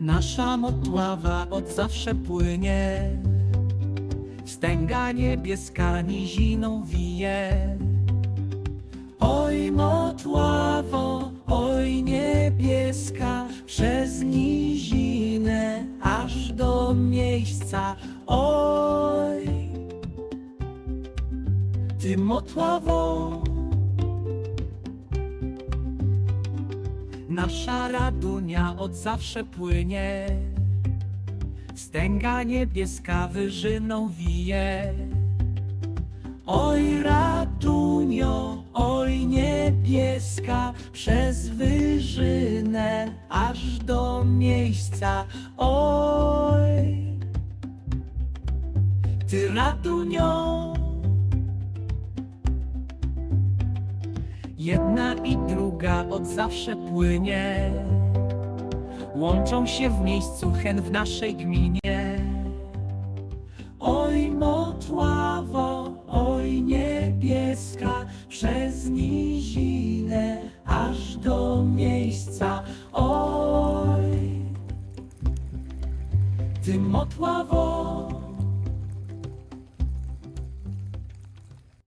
Nasza motława od zawsze płynie. Wstęga niebieska niziną wije. Oj motławo, oj niebieska Przez nizinę aż do miejsca. Oj Ty motławo Nasza radunia od zawsze płynie. Wstęga niebieska wyżyną wije. Oj radunio, oj niebieska Przez wyżynę aż do miejsca. Oj. Ty radunio Jedna i druga od zawsze płynie. Łączą się w miejscu hen w naszej gminie. Oj motławo, oj niebieska Przez nizinę aż do miejsca. Oj. Ty motławo